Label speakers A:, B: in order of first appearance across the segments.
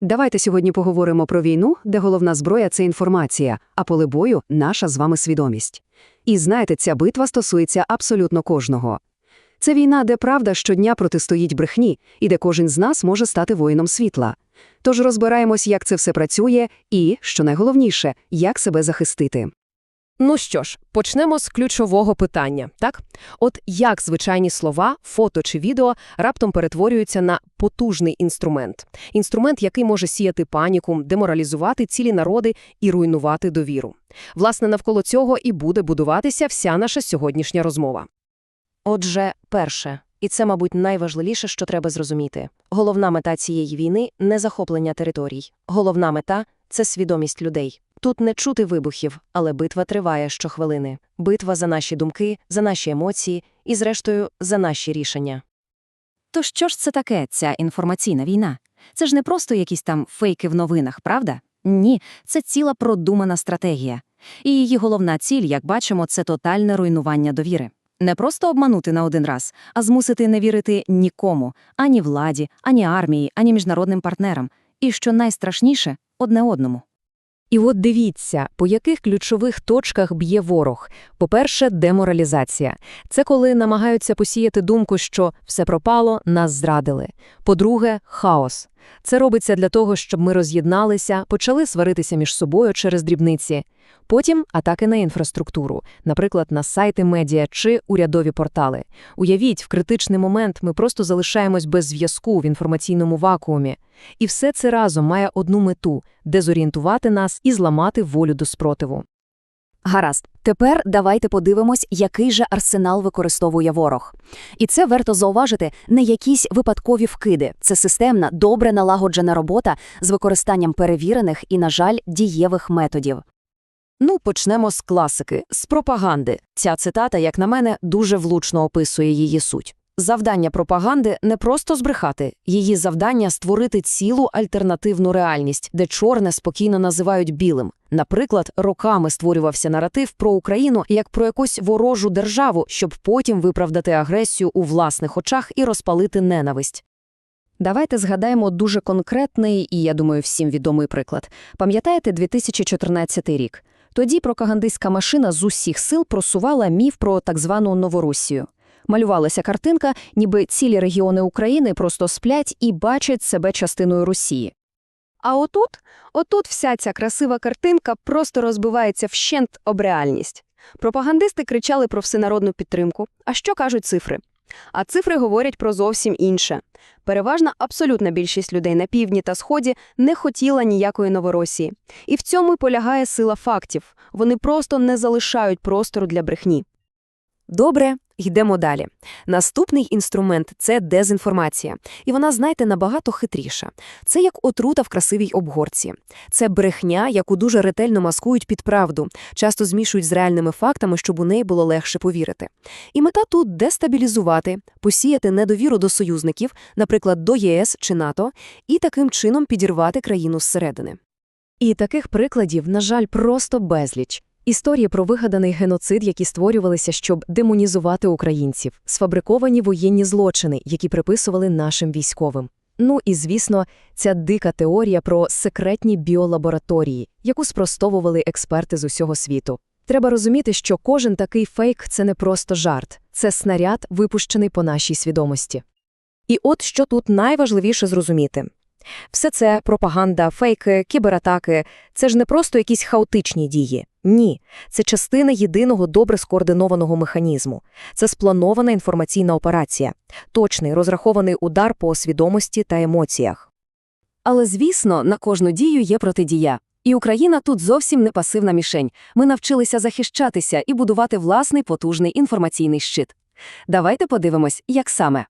A: Давайте сьогодні поговоримо про війну, де головна зброя це інформація, а поле бою наша з вами свідомість. І знаєте, ця битва стосується абсолютно кожного. Це війна, де правда щодня протистоїть брехні, і де кожен з нас може стати воїном світла. Тож розбираємось, як це все працює, і, що найголовніше, як себе захистити.
B: Ну що ж, почнемо з ключового питання, так? От як звичайні слова, фото чи відео раптом перетворюються на потужний інструмент. Інструмент, який може сіяти паніку, деморалізувати цілі народи і руйнувати довіру. Власне, навколо цього і буде будуватися вся наша сьогоднішня розмова.
C: Отже, перше, і це, мабуть, найважливіше, що треба зрозуміти. Головна мета цієї війни – не захоплення територій. Головна мета – це свідомість людей. Тут не чути вибухів, але битва триває щохвилини. Битва за наші думки, за наші емоції і, зрештою, за наші рішення.
D: То що ж це таке, ця інформаційна війна? Це ж не просто якісь там фейки в новинах, правда? Ні, це ціла продумана стратегія. І її головна ціль, як бачимо, це тотальне руйнування довіри. Не просто обманути на один раз, а змусити не вірити нікому, ані владі, ані армії, ані міжнародним партнерам. І що найстрашніше одне одному.
B: І от дивіться, по яких ключових точках б'є ворог. По-перше, деморалізація. Це коли намагаються посіяти думку, що все пропало, нас зрадили. По-друге, хаос. Це робиться для того, щоб ми роз'єдналися, почали сваритися між собою через дрібниці. Потім атаки на інфраструктуру, наприклад, на сайти медіа чи урядові портали. Уявіть, в критичний момент ми просто залишаємось без зв'язку в інформаційному вакуумі. І все це разом має одну мету дезорієнтувати нас і зламати волю до спротиву.
D: Гаразд, тепер давайте подивимось, який же арсенал використовує ворог. І це варто зауважити не якісь випадкові вкиди. Це системна, добре налагоджена робота з використанням перевірених і, на жаль, дієвих методів.
C: Ну, почнемо з класики, з пропаганди. Ця цитата, як на мене, дуже влучно описує її суть. Завдання пропаганди не просто збрехати, її завдання створити цілу альтернативну реальність, де чорне спокійно називають білим. Наприклад, роками створювався наратив про Україну як про якусь ворожу державу, щоб потім виправдати агресію у власних очах і розпалити ненависть.
A: Давайте згадаємо дуже конкретний і, я думаю, всім відомий приклад. Пам'ятаєте 2014 рік? Тоді пропагандистська машина з усіх сил просувала міф про так звану Новоросію. Малювалася картинка, ніби цілі регіони України просто сплять і бачать себе частиною Росії.
E: А отут, отут вся ця красива картинка просто розбивається вщент об реальність. Пропагандисти кричали про всенародну підтримку. А що кажуть цифри? А цифри говорять про зовсім інше. Переважна абсолютна більшість людей на півдні та сході не хотіла ніякої Новоросії. І в цьому й полягає сила фактів. Вони просто не залишають простору для брехні.
B: Добре, йдемо далі. Наступний інструмент це дезінформація. І вона, знаєте, набагато хитріша. Це як отрута в красивій обгорці. Це брехня, яку дуже ретельно маскують під правду, часто змішують з реальними фактами, щоб у неї було легше повірити. І мета тут дестабілізувати, посіяти недовіру до союзників, наприклад, до ЄС чи НАТО, і таким чином підірвати країну зсередини. І таких прикладів, на жаль, просто безліч. Історії про вигаданий геноцид, які створювалися, щоб демонізувати українців, сфабриковані воєнні злочини, які приписували нашим військовим. Ну і, звісно, ця дика теорія про секретні біолабораторії, яку спростовували експерти з усього світу. Треба розуміти, що кожен такий фейк – це не просто жарт, це снаряд, випущений по нашій свідомості. І от що тут найважливіше зрозуміти. Все це пропаганда, фейки, кібератаки – це ж не просто якісь хаотичні дії. Ні, це частина єдиного добре скоординованого механізму. Це спланована інформаційна операція, точний розрахований удар по свідомості та емоціях.
A: Але, звісно, на кожну дію є протидія. І Україна тут зовсім не пасивна мішень. Ми навчилися захищатися і будувати власний потужний інформаційний щит. Давайте подивимось, як саме.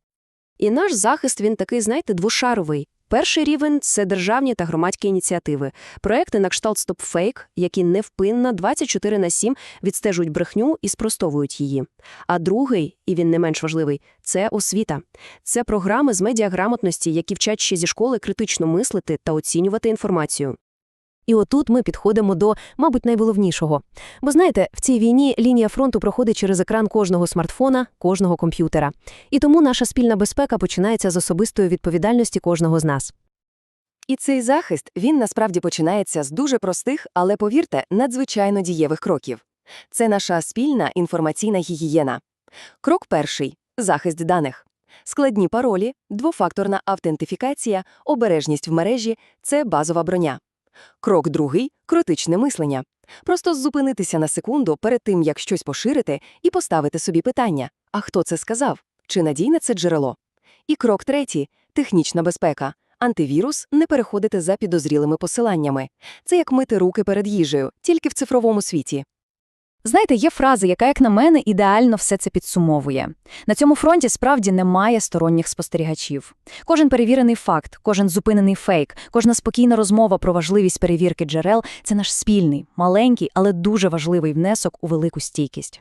E: І наш захист, він такий, знаєте, двошаровий. Перший рівень – це державні та громадські ініціативи. Проекти на кшталт StopFake, які невпинно 24 на 7 відстежують брехню і спростовують її. А другий, і він не менш важливий, це освіта. Це програми з медіаграмотності, які вчать ще зі школи критично мислити та оцінювати інформацію.
B: І отут ми підходимо до, мабуть, найголовнішого. Бо знаєте, в цій війні лінія фронту проходить через екран кожного смартфона, кожного комп'ютера. І тому наша спільна безпека починається з особистої відповідальності кожного з нас. І цей захист, він насправді починається з дуже простих, але, повірте, надзвичайно дієвих кроків. Це наша спільна інформаційна гігієна. Крок перший – захист даних. Складні паролі, двофакторна автентифікація, обережність в мережі – це базова броня. Крок другий – критичне мислення. Просто зупинитися на секунду перед тим, як щось поширити, і поставити собі питання – а хто це сказав? Чи надійне це джерело? І крок третій – технічна безпека. Антивірус не переходити за підозрілими посиланнями. Це як мити руки перед їжею, тільки в цифровому світі.
D: Знаєте, є фраза, яка, як на мене, ідеально все це підсумовує. На цьому фронті справді немає сторонніх спостерігачів. Кожен перевірений факт, кожен зупинений фейк, кожна спокійна розмова про важливість перевірки джерел – це наш спільний, маленький, але дуже важливий внесок у велику стійкість.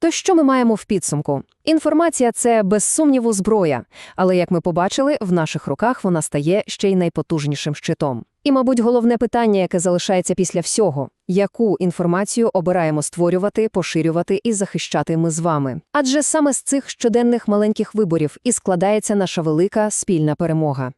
A: То що ми маємо в підсумку? Інформація – це, без сумніву, зброя. Але, як ми побачили, в наших руках вона стає ще й найпотужнішим щитом. І, мабуть, головне питання, яке залишається після всього – яку інформацію обираємо створювати, поширювати і захищати ми з вами? Адже саме з цих щоденних маленьких виборів і складається наша велика спільна перемога.